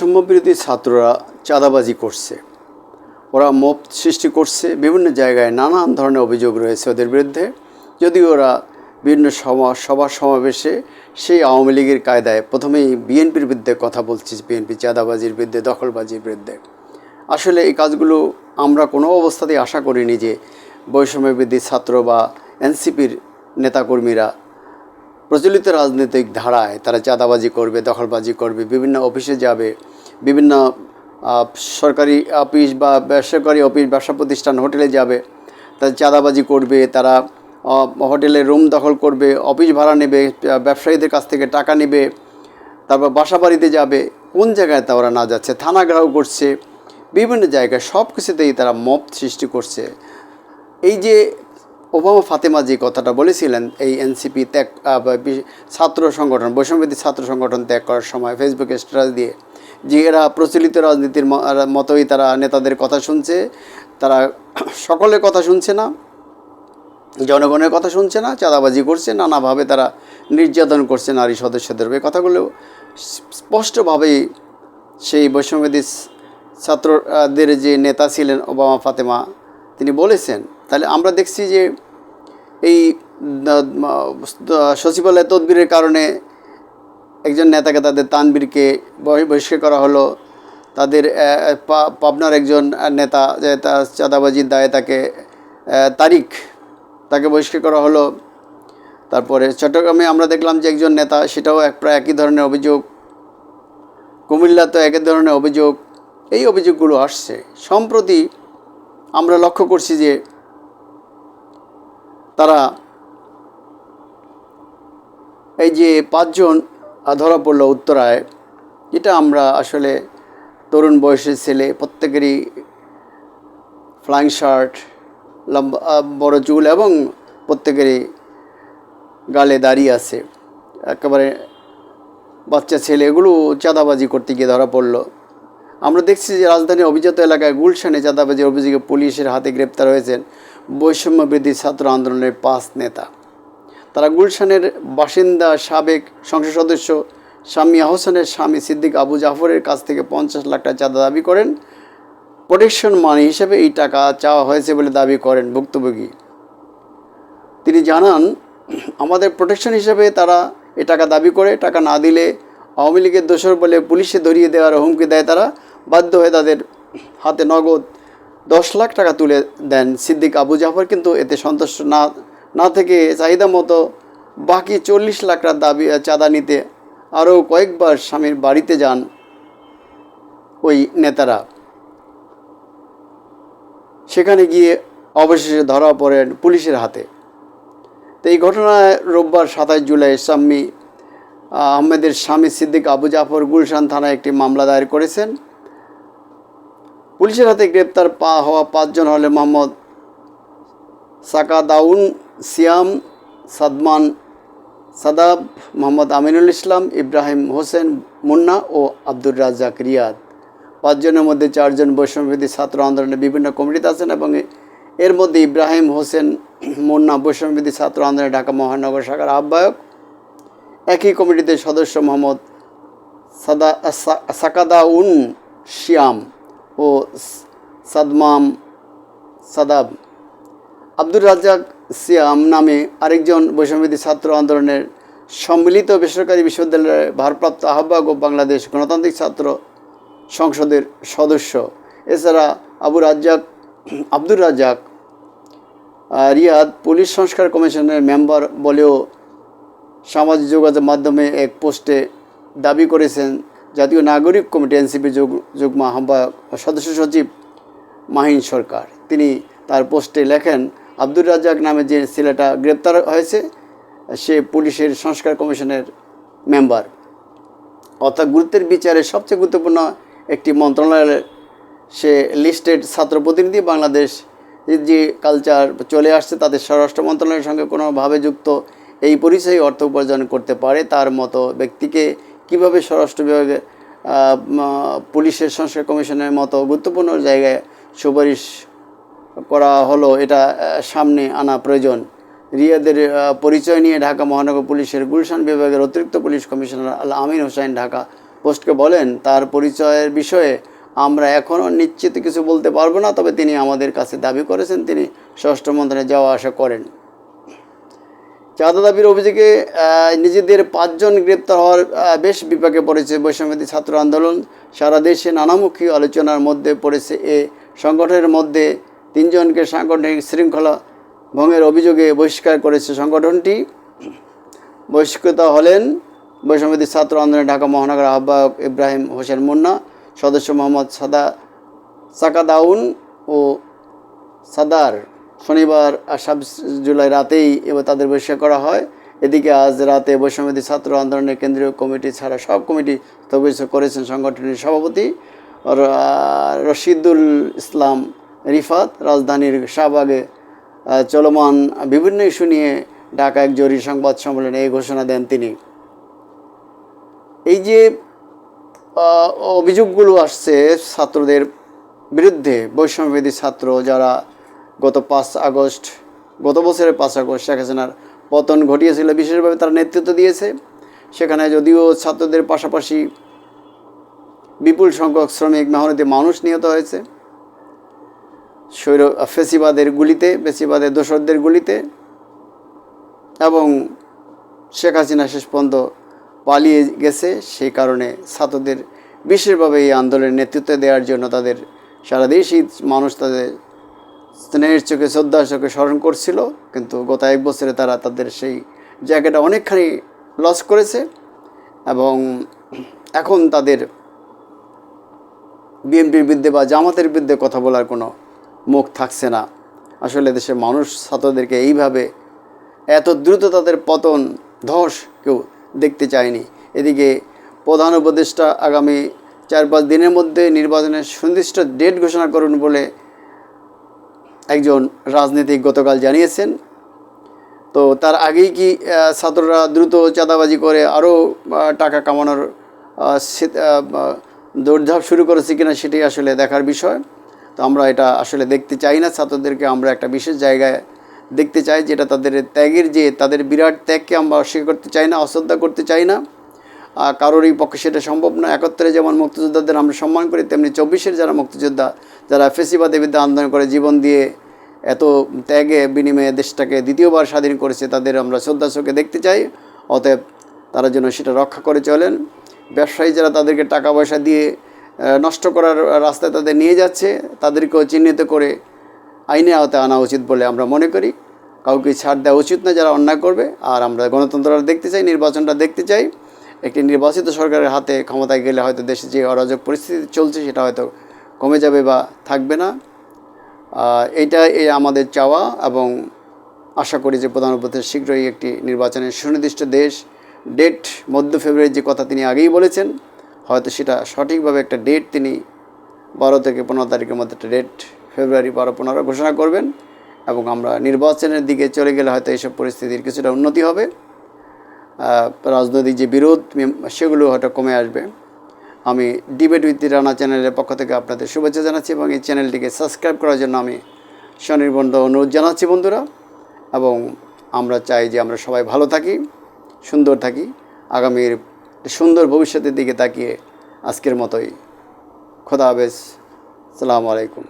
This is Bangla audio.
বৈষম্য বিরোধী ছাত্ররা চাঁদাবাজি করছে। ওরা মপ সৃষ্টি করছে, বিভিন্ন জায়গায় নানান ধরনের অভিযোগ রয়েছে ওদের বিরুদ্ধে। যদিও ওরা বিভিন্ন সভা সভা সমাবেশে সেই আওয়ামী লীগের কায়দায় প্রথমেই বিএনপির বিরুদ্ধে কথা বলছি, বিএনপি চাঁদাবাজির বিরুদ্ধে, দখলবাজির বিরুদ্ধে। আসলে এই কাজগুলো আমরা কোনো অবস্থাতেই আশা করিনি যে বৈষম্য বৃদ্ধি ছাত্র বা এনসিপির নেতাকর্মীরা প্রচলিত রাজনৈতিক ধারায় তারা চাঁদাবাজি করবে, দখলবাজি করবে, বিভিন্ন অফিসে যাবে বিভিন্ন সরকারি অফিস বা বেসরকারি অফিস, ব্যবসা প্রতিষ্ঠান, হোটেলে যাবে তারা চাঁদাবাজি করবে, তারা হোটেলে রুম দখল করবে, অফিস ভাড়া নেবে ব্যবসায়ীদের কাছ থেকে টাকা নেবে, তারপর বাসা বাড়িতে যাবে, কোন জায়গায় তা ওরা না যাচ্ছে, থানা ঘেরাও করছে, বিভিন্ন জায়গায় সব কিছুতেই তারা মপ সৃষ্টি করছে। এই যে ওবামা ফাতেমা যে কথাটা বলেছিলেন, এই এনসিপি ত্যাগ ছাত্র সংগঠন বৈষম্যবিধি ছাত্র সংগঠন ত্যাগ করার সময়, ফেসবুকে স্ট্যাটাস দিয়ে যে এরা প্রচলিত রাজনীতির মতোই তারা নেতাদের কথা শুনছে, তারা সকলের কথা শুনছে না, জনগণের কথা শুনছে না, চাঁদাবাজি করছে, নানাভাবে তারা নির্যাতন করছে নারী সদস্যদের। এই কথাগুলো স্পষ্টভাবেই সেই বৈষম্যবিধি ছাত্রদের যে নেতা ছিলেন ওবামা, ফাতেমা, তিনি বলেছেন, তাহলে আমরা দেখছি যে এই সচিবালয় তদবিরের কারণে একজন নেতাকে তাদের তানবীরকে বহি- বহিষ্কার করা হলো। তাদের পাবনার একজন নেতা যে তার চাঁদাবাজির দায়ে তাকে তারিখ তাকে বহিষ্কার করা হলো। তারপরে চট্টগ্রামে আমরা দেখলাম যে একজন নেতা, সেটাও এক প্রায় একই ধরনের অভিযোগ। কুমিল্লা তো একই ধরনের অভিযোগ। এই অভিযোগগুলো আসছে। সম্প্রতি আমরা লক্ষ্য করছি যে তারা এই যে পাঁচজন ধরা পড়ল উত্তরায়। এটা আমরা আসলে তরুণ বয়সের ছেলে, প্রত্যেকেরই ফ্লাইং শার্ট লম্বা বড় চুল এবং প্রত্যেকেরই গালে দাঁড়িয়ে আছে। একেবারে বাচ্চা ছেলে, এগুলো চাঁদাবাজি করতে গিয়ে ধরা পড়ল। আমরা দেখছি যে রাজধানীর অভিজাত এলাকায় গুলশানে চাঁদাবাজির অভিযোগে পুলিশের হাতে গ্রেপ্তার হয়েছেন বৈষম্য বৃদ্ধি ছাত্র আন্দোলনের পাঁচ নেতা। তারা গুলশানের বাসিন্দা সাবেক সংসদ সদস্য শামিয়া আহসানের স্বামী সিদ্দিক আবু জাফরের কাছ থেকে পঞ্চাশ লাখ টাকা চাঁদা দাবি করেন। প্রোটেকশন মানি হিসেবে এই টাকা চাওয়া হয়েছে বলে দাবি করেন ভুক্তভোগী। তিনি জানান, আমাদের প্রোটেকশন হিসেবে তারা এ টাকা দাবি করে। টাকা না দিলে আওয়ামী লীগের দোষর বলে পুলিশে ধরিয়ে দেওয়ার হুমকি দেয় তারা। বাধ্য হয়ে তাদের হাতে নগদ দশ লাখ টাকা তুলে দেন সিদ্দিক আবু জাফর। কিন্তু এতে সন্তুষ্ট না না থেকে চাহিদা মতো বাকি চল্লিশ লাখ টাকা দাবি চাঁদা নিতে আরও কয়েকবার স্বামীর বাড়িতে যান ওই নেতারা। সেখানে গিয়ে অবশেষে ধরা পড়েন পুলিশের হাতে। তো এই ঘটনায় রোববার সাতাশ জুলাই সাম্মি আহমেদের স্বামী সিদ্দিক আবু জাফর গুলশান থানায় একটি মামলা দায়ের করেছেন। পুলিশের হাতে গ্রেপ্তার পা হওয়া পাঁচজন হলে মোহাম্মদ সাকাদাউন সিয়াম, সাদমান, সাদাব, মোহাম্মদ আমিনুল ইসলাম, ইব্রাহিম হোসেন মুন্না ও আব্দুর রাজ্জাক রিয়াদ। পাঁচজনের মধ্যে চারজন বৈষম্যবিধি ছাত্র আন্দোলনের বিভিন্ন কমিটিতে আছেন এবং এর মধ্যে ইব্রাহিম হোসেন মুন্না বৈষম্যবিধি ছাত্র আন্দোলনের ঢাকা মহানগর শাখার আহ্বায়ক। একই কমিটিতে সদস্য মোহাম্মদ সাদা সাকাদাউন শিয়াম ও সাদমাম সাদাব। আব্দুর রাজ্জাক সিয়াম নামে আরেকজন বৈষম্যবিধি ছাত্র আন্দোলনের সম্মিলিত বেসরকারি বিশ্ববিদ্যালয়ের ভারপ্রাপ্ত আহ্বায়ক ও বাংলাদেশ গণতান্ত্রিক ছাত্র সংসদের সদস্য। এছাড়া আবু রাজ্জাক, আব্দুর রাজ্জাক রিয়াদ পুলিশ সংস্কার কমিশনের মেম্বার বলেও সামাজিক যোগাযোগ মাধ্যমে এক পোস্টে দাবি করেছেন জাতীয় নাগরিক কমিটি এনসিপি যুগ্ম আহ্বায়ক সদস্য সচিব মাহিন সরকার। তিনি তার পোস্টে লেখেন আব্দুর রাজ্জাক নামে যে ছেলেটা গ্রেপ্তার হয়েছে, সে পুলিশের সংস্কার কমিশনের মেম্বার। অর্থাৎ গুরুত্বের বিচারে সবচেয়ে গুরুত্বপূর্ণ একটি মন্ত্রণালয়ের সে লিস্টেড ছাত্র প্রতিনিধি বাংলাদেশ, যে কালচার চলে আসছে তাদের স্বরাষ্ট্র মন্ত্রণালয়ের সঙ্গে কোনোভাবে যুক্ত এই পরিচয় অর্থ উপার্জন করতে পারে, তার মতো ব্যক্তিকে কীভাবে স্বরাষ্ট্র বিভাগে পুলিশের সংস্কার কমিশনের মতো গুরুত্বপূর্ণ জায়গায় সুপারিশ করা হলো, এটা সামনে আনা প্রয়োজন। রিয়াদের পরিচয় নিয়ে ঢাকা মহানগর পুলিশের গুলশান বিভাগের অতিরিক্ত পুলিশ কমিশনার আল আমিন হোসেন ঢাকা পোস্টকে বলেন, তার পরিচয়ের বিষয়ে আমরা এখনও নিশ্চিত কিছু বলতে পারব না, তবে তিনি আমাদের কাছে দাবি করেছেন, তিনি স্বরাষ্ট্র মন্ত্রণালয়ে যাওয়া আসা করেন। চাঁদা দাবির অভিযোগে নিজেদের পাঁচজন গ্রেপ্তার হওয়ার বেশ বিপাকে পড়েছে বৈষম্যবাদী ছাত্র আন্দোলন। সারা দেশে নানামুখী আলোচনার মধ্যে পড়েছে এ সংগঠনের মধ্যে। তিনজনকে সাংগঠনিক শৃঙ্খলা ভঙ্গের অভিযোগে বহিষ্কার করেছে সংগঠনটি। বহিষ্কৃত হলেন বৈষম্যবাদী ছাত্র আন্দোলনের ঢাকা মহানগর আহ্বায়ক ইব্রাহিম হোসেন মুন্না, সদস্য মোহাম্মদ সাদা সাকাদাউন ও সাদার শনিবার আর ছাব্বিশ জুলাই রাতেই এবার তাদের বহিষ্কার করা হয়। এদিকে আজ রাতে বৈষম্যবাদী ছাত্র আন্দোলনের কেন্দ্রীয় কমিটি ছাড়া সব কমিটি স্থগিত করেছেন সংগঠনের সভাপতি রশিদুল ইসলাম রিফাত, রাজধানীর শাহবাগে চলমান বিভিন্ন ইস্যু নিয়ে ঢাকা এক জরুরি সংবাদ সম্মেলনে এই ঘোষণা দেন তিনি। এই যে অভিযোগগুলো আসছে ছাত্রদের বিরুদ্ধে বৈষম্যবেদী ছাত্র যারা গত পাঁচ আগস্ট, গত বছরের পাঁচ আগস্ট শেখ হাসিনার পতন ঘটিয়েছিল, বিশেষভাবে তারা নেতৃত্ব দিয়েছে। সেখানে যদিও ছাত্রদের পাশাপাশি বিপুল সংখ্যক শ্রমিক মেহনতি মানুষ নিহত হয়েছে। স্বৈর ফেসিবাদের গুলিতে, ফেসিবাদের দোসরদের গুলিতে এবং শেখ হাসিনা শেষ পর্যন্ত পালিয়ে গেছে। সেই কারণে ছাত্রদের বিশেষভাবে এই আন্দোলনের নেতৃত্ব দেওয়ার জন্য তাদের সারা দেশই মানুষ তাদের স্নেহের চোখে, শ্রদ্ধার চোখে স্মরণ করছিল। কিন্তু গত এক বছরে তারা তাদের সেই জায়গাটা অনেকখানি লস করেছে এবং এখন তাদের বিএনপির বিরুদ্ধে বা জামাতের বিরুদ্ধে কথা বলার কোনো মুখ থাকছে না। আসলে দেশের মানুষ ছাত্রদেরকে এইভাবে এত দ্রুত তাদের পতন, ধস কেউ দেখতে চায়নি। এদিকে প্রধান উপদেষ্টা আগামী চার পাঁচ দিনের মধ্যে নির্বাচনের সুনির্দিষ্ট ডেট ঘোষণা করুন বলে একজন রাজনীতিক গতকাল জানিয়েছেন। তো তার আগেই কি ছাত্ররা দ্রুত চাঁদাবাজি করে আরও টাকা কামানোর দৌড়ঝাঁপ শুরু করেছে কিনা সেটি আসলে দেখার বিষয়। তো আমরা এটা আসলে দেখতে চাই না। ছাত্রদেরকে আমরা একটা বিশেষ জায়গায় দেখতে চাই যেটা তাদের ত্যাগের যে তাদের বিরাট ত্যাগকে আমরা অস্বীকার করতে চাই না, অশ্রদ্ধা করতে চাই না। আর কারোরই পক্ষে সেটা সম্ভব না একত্রে যেমন মুক্তিযোদ্ধাদের আমরা সম্মান করি, তেমনি চব্বিশের যারা মুক্তিযোদ্ধা, যারা ফেসিবাদী বিরুদ্ধে আন্দোলন করে, জীবন দিয়ে এত ত্যাগে বিনিময়ে দেশটাকে দ্বিতীয়বার স্বাধীন করেছে, তাদের আমরা শ্রদ্ধা চোখে দেখতে চাই। অতএব তারা যেন সেটা রক্ষা করে চলেন। ব্যবসায়ী যারা তাদেরকে টাকা পয়সা দিয়ে নষ্ট করার রাস্তায় তাদের নিয়ে যাচ্ছে, তাদেরকেও চিহ্নিত করে আইনে আওতায় আনা উচিত বলে আমরা মনে করি। কাউকে ছাড় দেওয়া উচিত না যারা অন্যায় করবে। আর আমরা গণতন্ত্রটা দেখতে চাই, নির্বাচনটা দেখতে চাই। একটি নির্বাচিত সরকারের হাতে ক্ষমতায় গেলে হয়তো দেশে যে অরাজক পরিস্থিতি চলছে সেটা হয়তো কমে যাবে বা থাকবে না। এইটা এই আমাদের চাওয়া এবং আশা করি যে প্রধান উপদেশ শীঘ্রই একটি নির্বাচনের সুনির্দিষ্ট দেশ, ডেট, মধ্য ফেব্রুয়ারির যে কথা তিনি আগেই বলেছেন হয়তো সেটা সঠিকভাবে একটা ডেট তিনি বারো থেকে পনেরো তারিখের মধ্যে একটা ডেট ফেব্রুয়ারি বারো পনেরো ঘোষণা করবেন এবং আমরা নির্বাচনের দিকে চলে গেলে হয়তো এইসব পরিস্থিতির কিছুটা উন্নতি হবে। রাজনৈতিক যে বিরোধ সেগুলো হয়তো কমে আসবে। আমি ডিবেট উইথ রানা চ্যানেলের পক্ষ থেকে আপনাদের শুভেচ্ছা জানাচ্ছি এবং এই চ্যানেলটিকে সাবস্ক্রাইব করার জন্য আমি স্বনির্বন্ধ অনুরোধ জানাচ্ছি বন্ধুরা। এবং আমরা চাই যে আমরা সবাই ভালো থাকি, সুন্দর থাকি। আগামীর সুন্দর ভবিষ্যতের দিকে তাকিয়ে আজকের মতোই। খোদা হাফেজ। সালামু আলাইকুম।